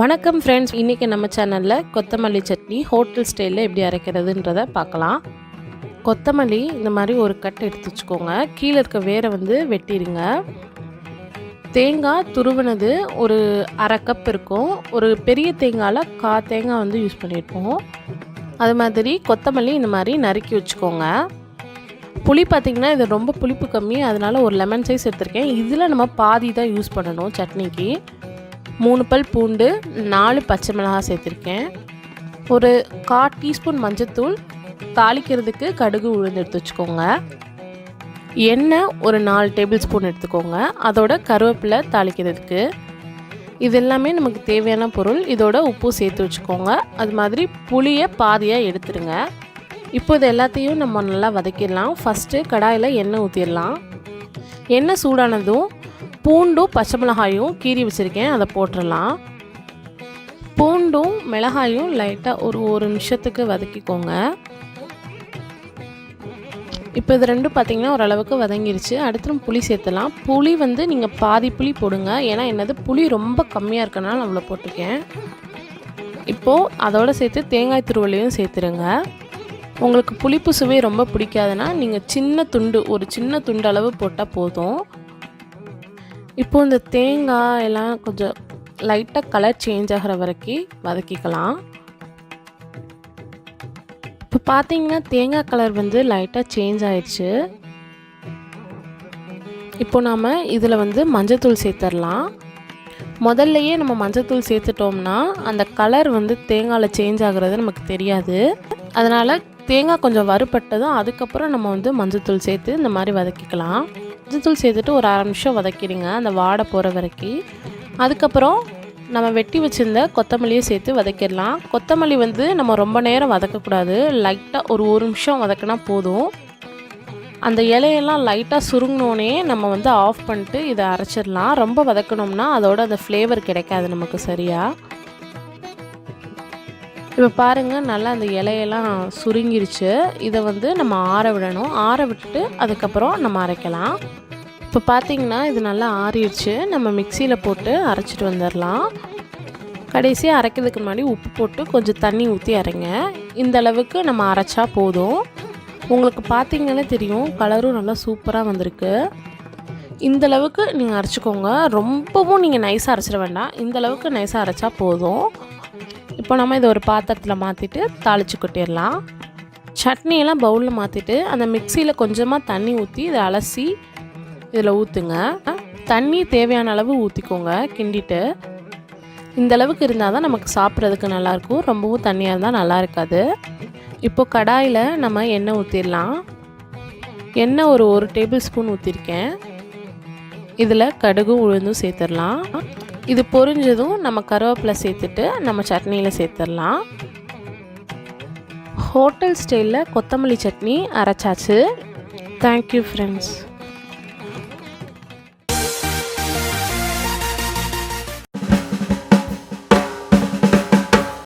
வணக்கம் ஃப்ரெண்ட்ஸ் இன்றைக்கி நம்ம சேனலில் கொத்தமல்லி சட்னி ஹோட்டல் ஸ்டைலில் எப்படி அரைக்கிறதுன்றத பார்க்கலாம். கொத்தமல்லி இந்த மாதிரி ஒரு கட் எடுத்து வச்சுக்கோங்க. கீழே இருக்க வேரை வந்து வெட்டிடுங்க தேங்காய் துருவினது ஒரு அரை கப் இருக்கும். ஒரு பெரிய தேங்காயில் கா தேங்காய் வந்து யூஸ் பண்ணியிருப்போம். அது மாதிரி கொத்தமல்லி இந்த மாதிரி நறுக்கி வச்சுக்கோங்க. புளி பார்த்திங்கன்னா இது ரொம்ப புளிப்பு கம்மி. அதனால் ஒரு லெமன் சைஸ் எடுத்திருக்கேன். இதில் நம்ம பாதி தான் யூஸ் பண்ணணும் சட்னிக்கு. மூணு பல் பூண்டு நாலு பச்சை மிளகாய் சேர்த்துருக்கேன். ஒரு கா டீஸ்பூன் மஞ்சத்தூள் தாளிக்கிறதுக்கு கடுகு உளுந்து எடுத்து வச்சுக்கோங்க. எண்ணெய் ஒரு நாலு டேபிள் ஸ்பூன் எடுத்துக்கோங்க. அதோட கருவேப்பிலை தாளிக்கிறதுக்கு. இது எல்லாமே நமக்கு தேவையான பொருள். இதோட உப்பு சேர்த்து வச்சுக்கோங்க. அது மாதிரி புளியை பாதியாக எடுத்துருங்க. இப்போ இது எல்லாத்தையும் நம்ம நல்லா வதக்கிடலாம். ஃபஸ்ட்டு கடாயில் எண்ணெய் ஊற்றிடலாம் எண்ணெய் சூடானதும் பூண்டும் பச்சை மிளகாயும் கீறி வச்சுருக்கேன். அதை போட்டுடலாம். பூண்டும் மிளகாயும் லைட்டாக ஒரு ஒரு நிமிஷத்துக்கு வதக்கிக்கோங்க. இப்போ இது ரெண்டும் பார்த்தீங்கன்னா ஓரளவுக்கு வதங்கிருச்சு. அடுத்து புளி சேர்த்துலாம் புளி வந்து நீங்கள் பாதி புளி போடுங்க. ஏன்னா என்னது புளி ரொம்ப கம்மியாக இருக்கனால அவ்வளோ போட்டிருக்கேன். இப்போது அதோடு சேர்த்து தேங்காய் துருவலையும் சேர்த்துருங்க உங்களுக்கு புளிப்பு சுவை ரொம்ப பிடிக்காதுன்னா நீங்கள் சின்ன துண்டு ஒரு சின்ன துண்டு அளவு போட்டால் போதும். இப்போ இந்த தேங்காய் எல்லாம் கொஞ்சம் லைட்டாக கலர் சேஞ்ச் ஆகிற வரைக்கும் வதக்கிக்கலாம். இப்போ பார்த்தீங்கன்னா தேங்காய் கலர் வந்து லைட்டாக சேஞ்ச் ஆயிடுச்சு. இப்போ நாம் இதில் வந்து மஞ்சத்தூள் சேர்த்துடலாம். முதல்லையே நம்ம மஞ்சத்தூள் சேர்த்துட்டோம்னா அந்த கலர் வந்து தேங்காயில் சேஞ்ச் ஆகுறது நமக்கு தெரியாது. அதனால் தேங்காய் கொஞ்சம் வறுபட்டதும் அதுக்கப்புறம் நம்ம வந்து மஞ்சத்தூள் சேர்த்து இந்த மாதிரி வதக்கிக்கலாம். மஞ்சத்தூள் சேர்த்துட்டு ஒரு அரை நிமிஷம் வதக்கிடுங்க அந்த வாடை போகிற வரைக்கும். அதுக்கப்புறம் நம்ம வெட்டி வச்சுருந்த கொத்தமல்லியை சேர்த்து வதக்கிடலாம். கொத்தமல்லி வந்து நம்ம ரொம்ப நேரம் வதக்கக்கூடாது. லைட்டாக ஒரு ஒரு நிமிஷம் வதக்கினா போதும். அந்த இலையெல்லாம் லைட்டாக சுருங்கினோடனே நம்ம வந்து ஆஃப் பண்ணிட்டு இதை அரைச்சிடலாம். ரொம்ப வதக்கணும்னா அதோட அந்த ஃப்ளேவர் கிடைக்காது நமக்கு சரியாக இப்போ பாருங்கள் நல்லா அந்த இலையெல்லாம் சுருங்கிருச்சு. இதை வந்து நம்ம ஆற விடணும். ஆற விட்டுட்டு அதுக்கப்புறம் நம்ம அரைக்கலாம். இப்போ பார்த்தீங்கன்னா இது நல்லா ஆறிடுச்சு நம்ம மிக்சியில் போட்டு அரைச்சிட்டு வந்துடலாம் கடைசியாக அரைக்கிறதுக்கு முன்னாடி உப்பு போட்டு கொஞ்சம் தண்ணி ஊற்றி அரைங்க. இந்த அளவுக்கு நம்ம அரைச்சா போதும். உங்களுக்கு பார்த்தீங்கன்னாலே தெரியும் கலரும் நல்லா சூப்பராக வந்திருக்கு. இந்த அளவுக்கு நீங்கள் அரைச்சிக்கோங்க. ரொம்பவும் நீங்கள் நைஸாக அரைச்சிட வேண்டாம். இந்த அளவுக்கு நைஸாக அரைச்சா போதும். இப்போ நம்ம இதை ஒரு பாத்திரத்தில் மாற்றிட்டு தாளித்து கொட்டிடலாம். சட்னியெல்லாம் பவுலில் மாற்றிட்டு அந்த மிக்சியில் கொஞ்சமாக தண்ணி ஊற்றி இதை அலசி இதில் ஊற்றுங்க தண்ணி தேவையான அளவு ஊற்றிக்கோங்க கிண்டிட்டு. இந்த அளவுக்கு இருந்தால் தான் நமக்கு சாப்பிட்றதுக்கு நல்லாயிருக்கும். ரொம்பவும் தண்ணியாக இருந்தால் நல்லா இருக்காது. இப்போது கடாயில் நம்ம எண்ணெய் ஊற்றிடலாம் எண்ணெய் ஒரு ஒரு டேபிள் ஸ்பூன் ஊற்றிருக்கேன் இதில் கடுகும் உளுந்தும் சேர்த்துடலாம். இது பொரிஞ்சதும் நம்ம கருவேப்பிலை சேர்த்துட்டு நம்ம சட்னியில் சேர்த்துடலாம். ஹோட்டல் ஸ்டைலில் கொத்தமல்லி சட்னி அரைச்சாச்சு. Thank you friends